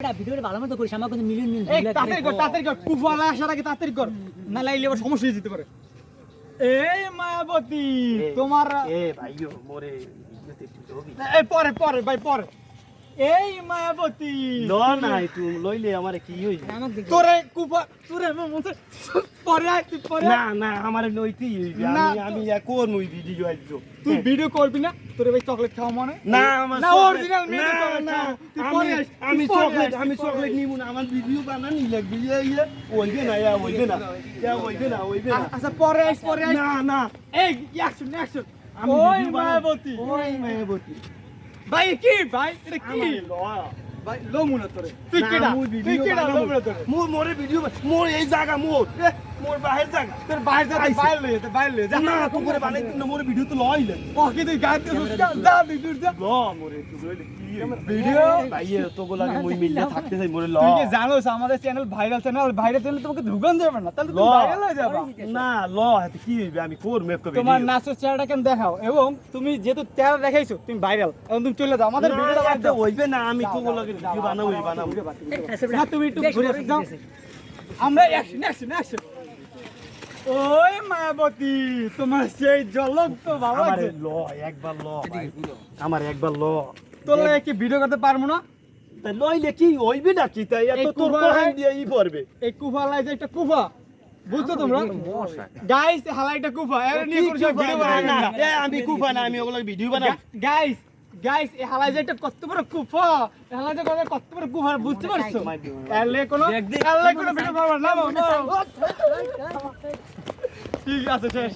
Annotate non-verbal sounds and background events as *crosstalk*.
এটা ভিডিওটা ভালো মতো করিস আমার কিন্তু মিলিয়ন মিলিয়ন তাড়াতাড়ি কর তাড়াতাড়ি কর কুফালা আসার আগে তাড়াতাড়ি কর না লাইলে আবার সমস্যা হয়ে যেতে পারে। এই মায়াবতী তোমার এ ভাইও মোরে ইজ্জতে একটু জবি। এই পরে পরে ভাই পরে। এই মায়াবতী। ল নাই তুমি লইলে আমারে কি তোরে তোরে আমার মনে পরে আয় তুই পরে না না আমারে লইতেই আমি কোন ভিডিও আইছো। তুই ভিডিও করবি না? তোরে ভাই চকলেট খাওয়া মনে? না না অরিজিনাল মেয়ে না, আমি চকলেট আমি চকলেট নিব না আমার ভিডিও বানা লাগবে ইয়ে ইয়ে ওইবে না ইয়া ওইবে না ইয়া ওইবে না ওইবে না। আচ্ছা পরে আইস পরে আইস। না না। এই অ্যাকশন অ্যাকশন আমি ওই মায়াবতী। ওই মায়াবতী। ভাই কি ভাই? এটা কি? আমার ল ভাই লো মুনা তোরে। তুই কেডা? তুই কেডা লো মুনা তোরে? মোর মোরে ভিডিও মোর এই জায়গা মোর। মোর বাহির জায়গা। তোর বাইরে যা আইছে। বাইরে যা বাইরে লয়ে যা। না তো করে বানাই না মোরে ভিডিও তো লইলে ও কি তুই গাইতে যা যা তুই যা। ল মোরে তুই লইলে কি ভিডিও ভাইয়ে তো বলা মই মিললে থাকতে চাই মোরে ল। তুই কি জানোস আমাদের channel viral channel viral channel তোমাকে ঢুকান যাবে না? তাহলে ল। তুমি ভাইরাল হয়ে যাবে। না ল এতে কি হইবে? আমি কোর মেপ কবে তোমার নাচের চেহারাটা কেন দেখাও? এবং তুমি যেহেতু চেহারা দেখাইছো তুমি ভাইরাল এখন তুমি চলে যাও আমাদের ভিডিওটা হইবে না আমি তো বলা বানাবো বানাবো। না তুমি একটু ঘুরে যাও। আমরা অ্যাকশন অ্যাকশন অ্যাকশন ওই মায়াবতী তোমার সেই জলক তো ভালো আছে ল একবার ল আমার একবার ল। তোর কি ভিডিও করতে পারব না? তা লইলে কি হইবে না কি? তাই এত তোর দিয়ে ই পড়বে। এই কুফা লাইছে একটা কুফা বুঝছ তোমরা? গাইস হালাইটা কুফা। এর নিয়ে কোনো ভিডিও বানাবেন না এ, আমি কুফা না আমি ওগুলো ভিডিও বানাবো। গাইস গাইস এই হালাই যে একটা কত বড় কুফা এই হালাই যে কত বড় কুফা বুঝতে পারছ? এলে কোনো এলে কোনো ভিডিও পাবো না। *laughs* ঠিক আছে শেষ।